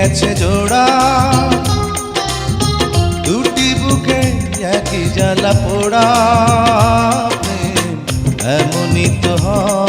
গেছে জোড়া। দুটি বুকে একই জ্বালা পোড়া। এমনই তো হয়।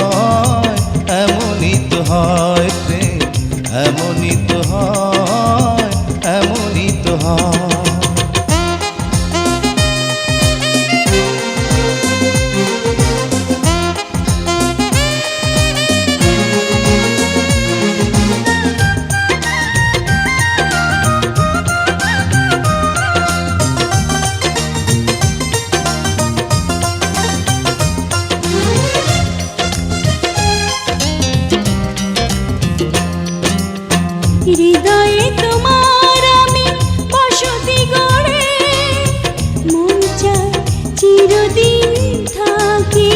চিরদিন থাকি।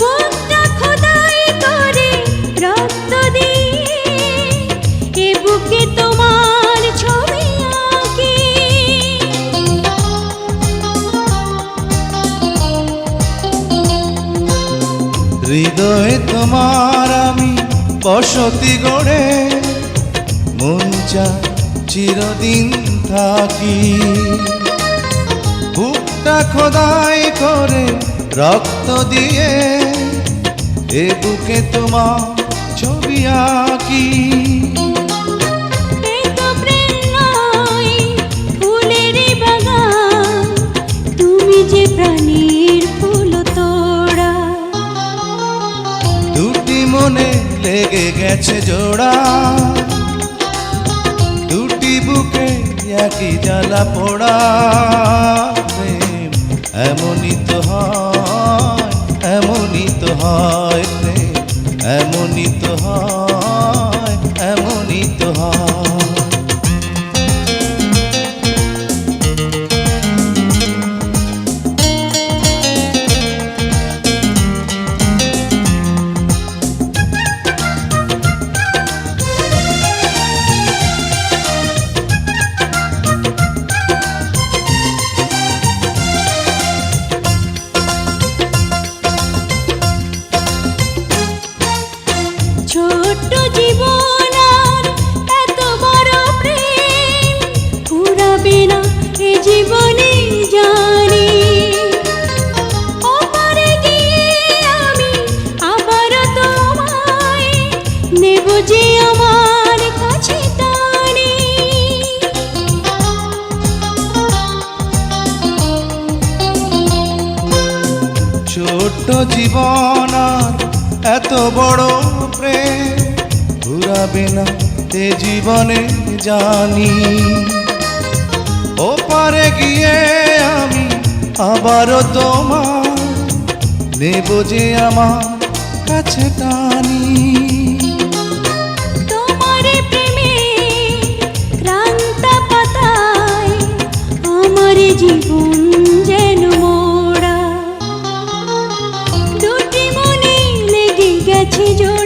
বুকটা খোদাই করে রক্ত দিয়ে, এ বুকে তোমার হৃদয়ে তোমার আমি বসতি গড়ে, মন চায় চিরদিন থাকি। খোদাই করে রক্ত দিয়ে এ বুকে তোমার ছবি আঁকি। মনে লেগে গেছে জোড়া। দুটি বুকে একই জ্বালা পোড়া। এমনই তো হয় এমনই তো হয় রে এমনই তো হয়। ছোট্ট জীবন এত বড় প্রেম ফুরাবে না এ জীবনে জানি। ওপারে গিয়ে আমি আবার তোমায় নেব যে আমার কাছে ছোট্ট জীবন এত বড় প্রেম ঘুরাবে না তে জীবনে জানি। ও পারে গিয়ে আমি আবারও তোমার নেব যে আমার কাছে টানি। জীবন যেন মোড়া। দুটি মনে লেগে গেছে জোড়া।